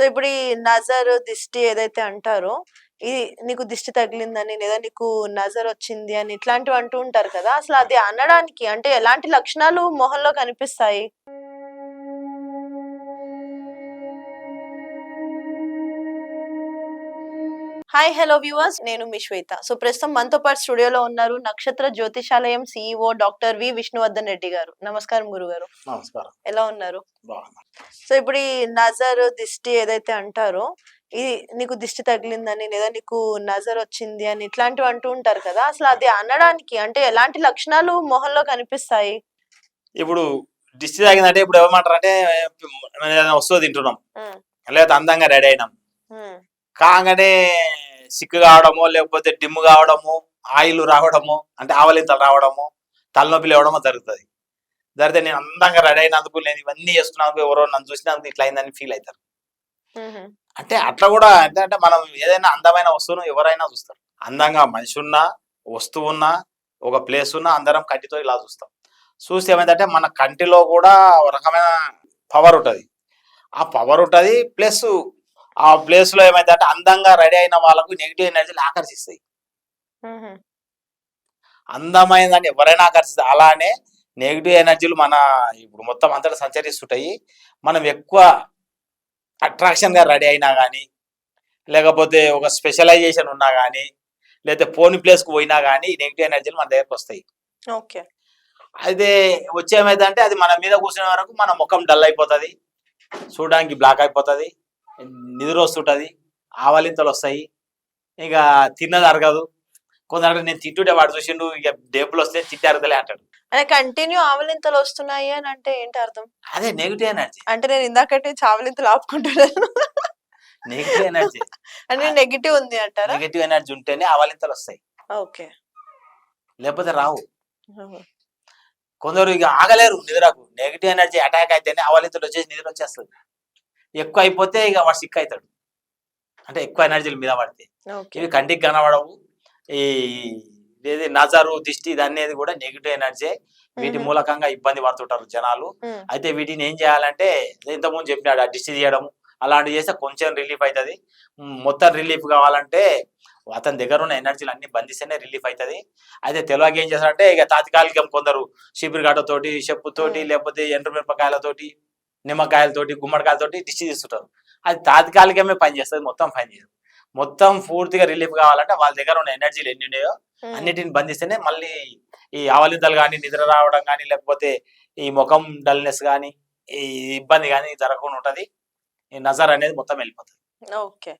So ఇప్పుడు ఈ నజర్ దిష్టి ఏదైతే అంటారో ఇది నీకు దిష్టి తగిలిందని లేదా నీకు నజర్ వచ్చింది అని ఇట్లాంటివి అంటూ ఉంటారు కదా అసలు అది అనడానికి అంటే ఎలాంటి లక్షణాలు మొహంలో కనిపిస్తాయి? హాయ్ హలో వ్యూవర్స్ నేను మీ శ్వేత. సో ప్రస్తుతం మనతో పాటు స్టూడియోలో ఉన్నారు నక్షత్ర జ్యోతిషాలయం సిఇఓ డాక్టర్ వి విష్ణువర్ధన్ రెడ్డి గారు. నమస్కారం గురుగారు. నమస్కారం. ఎలా ఉన్నారు? సో ఇప్పుడు ఈ నజర్ దిష్టి ఏదైతే అంటారో ఇది నీకు దిష్టి తగిలిందని లేదా నీకు నజర్ వచ్చింది అని ఇట్లాంటివి అంటూ ఉంటారు కదా అసలు అది అనడానికి అంటే ఎలాంటి లక్షణాలు మొహంలో కనిపిస్తాయి? ఇప్పుడు దిష్టి తాగిందంటే ఇప్పుడు ఏమంటారు అంటే వస్తువు తింటున్నాం. లేదా అందంగా రెడీ అయినాం. కాగానే సిక్కు కావడము లేకపోతే డిమ్ము కావడము ఆయిల్ రావడము అంటే ఆవలింతలు రావడము తలనొప్పి లేవడము జరుగుతుంది. జరిగితే నేను అందంగా రెడీ అయినందుకు నేను ఇవన్నీ చేస్తున్నందుకు ఎవరో నన్ను చూసినందుకు ఇట్లా అయిందని ఫీల్ అవుతారు. అంటే అట్లా కూడా ఏంటంటే మనం ఏదైనా అందమైన వస్తువును ఎవరైనా చూస్తారు. అందంగా మనిషి ఉన్నా వస్తువు ఉన్నా ఒక ప్లేస్ ఉన్నా అందరం కంటితో ఇలా చూస్తాం. చూస్తే ఏమైందంటే మన కంటిలో కూడా ఒక రకమైన పవర్ ఉంటుంది. ఆ పవర్ ఉంటుంది ప్లస్ ఆ ప్లేస్లో ఏమైందంటే అందంగా రెడీ అయిన వాళ్ళకు నెగిటివ్ ఎనర్జీలు ఆకర్షిస్తాయి. అందమైందని ఎవరైనా ఆకర్షిస్తారు అలానే నెగిటివ్ ఎనర్జీలు మన ఇప్పుడు మొత్తం అంతటా సంచరిస్తుంటాయి. మనం ఎక్కువ అట్రాక్షన్గా రెడీ అయినా కానీ లేకపోతే ఒక స్పెషలైజేషన్ ఉన్నా కానీ లేకపోతే పోని ప్లేస్కు పోయినా కానీ నెగిటివ్ ఎనర్జీలు మన దగ్గరకు వస్తాయి. ఓకే. అయితే వచ్చేమైందంటే అది మన మీద కూర్చునే వరకు మన ముఖం డల్ అయిపోతుంది. చూడడానికి బ్లాక్ అయిపోతుంది. నిద్ర వస్తుంటుంది ఆవలింతలు వస్తాయి. ఇక తిన్నది అరగదు. కొందరు నేను తింటుంటే వాడు చూసిండు ఇక డేపులు వస్తే తిట్టి అరగలే అంటాడు. అంటే కంటిన్యూ ఆవలింతలు వస్తున్నాయి అని అంటే ఏంటి అర్థం? అదే నెగిటివ్ ఎనర్జీ. అంటే నేను ఇందాకటి నుంచి ఆవలింతలు ఆపుకుంటున్నాను. Negative energy. అంటే నెగిటివ్ ఉంది అంటారా? నెగిటివ్ ఎనర్జీ ఉంటేనే ఆవలింతలు వస్తాయి. ఓకే. లేకపోతే రావు. కొందరు ఇక ఆగలేరు నిద్రకు. నెగిటివ్ ఎనర్జీ అటాక్ అయితేనే ఆవలింతలు వచ్చేసి నిద్ర వచ్చేస్తుంది. ఎక్కువ అయిపోతే ఇక వాడు సిక్ అవుతాడు అంటే ఎక్కువ ఎనర్జీలు మీద పడితే. ఇవి కంటికి కనబడవు. ఈ ఏది నజరు దిష్టి ఇది అనేది కూడా నెగిటివ్ ఎనర్జీ. వీటి. మూలకంగా ఇబ్బంది పడుతుంటారు జనాలు. అయితే వీటిని ఏం చేయాలంటే ఇంతకుముందు చెప్పినాడు ఆ దిష్టి తీయడం అలాంటివి చేస్తే కొంచెం రిలీఫ్ అవుతుంది మొత్తం రిలీఫ్ కావాలంటే అతని దగ్గర ఉన్న ఎనర్జీలు అన్ని బంధిస్తేనే రిలీఫ్ అవుతుంది అయితే తెలియక ఏం చేస్తారంటే ఇక తాత్కాలికం కొందరు తోటి చెప్పుతోటి మ్మ్. లేకపోతే ఎండుమిరపకాయలతోటి నిమ్మకాయలతోటి గుమ్మడికాయలతోటి దిష్టి తీస్తుంటారు అది తాత్కాలికమే పనిచేస్తుంది మొత్తం పని చేయదు మొత్తం పూర్తిగా రిలీఫ్ కావాలంటే వాళ్ళ దగ్గర ఉన్న ఎనర్జీలు ఎన్ని ఉన్నాయో. అన్నిటిని బంధిస్తేనే మళ్ళీ ఈ ఆవలింతలు కానీ నిద్ర రావడం కానీ లేకపోతే ఈ ముఖం డల్నెస్ కానీ ఈ ఇబ్బంది కానీ జరగకుండా ఉంటది. ఈ నజర్ అనేది మొత్తం వెళ్ళిపోతుంది. ఓకే.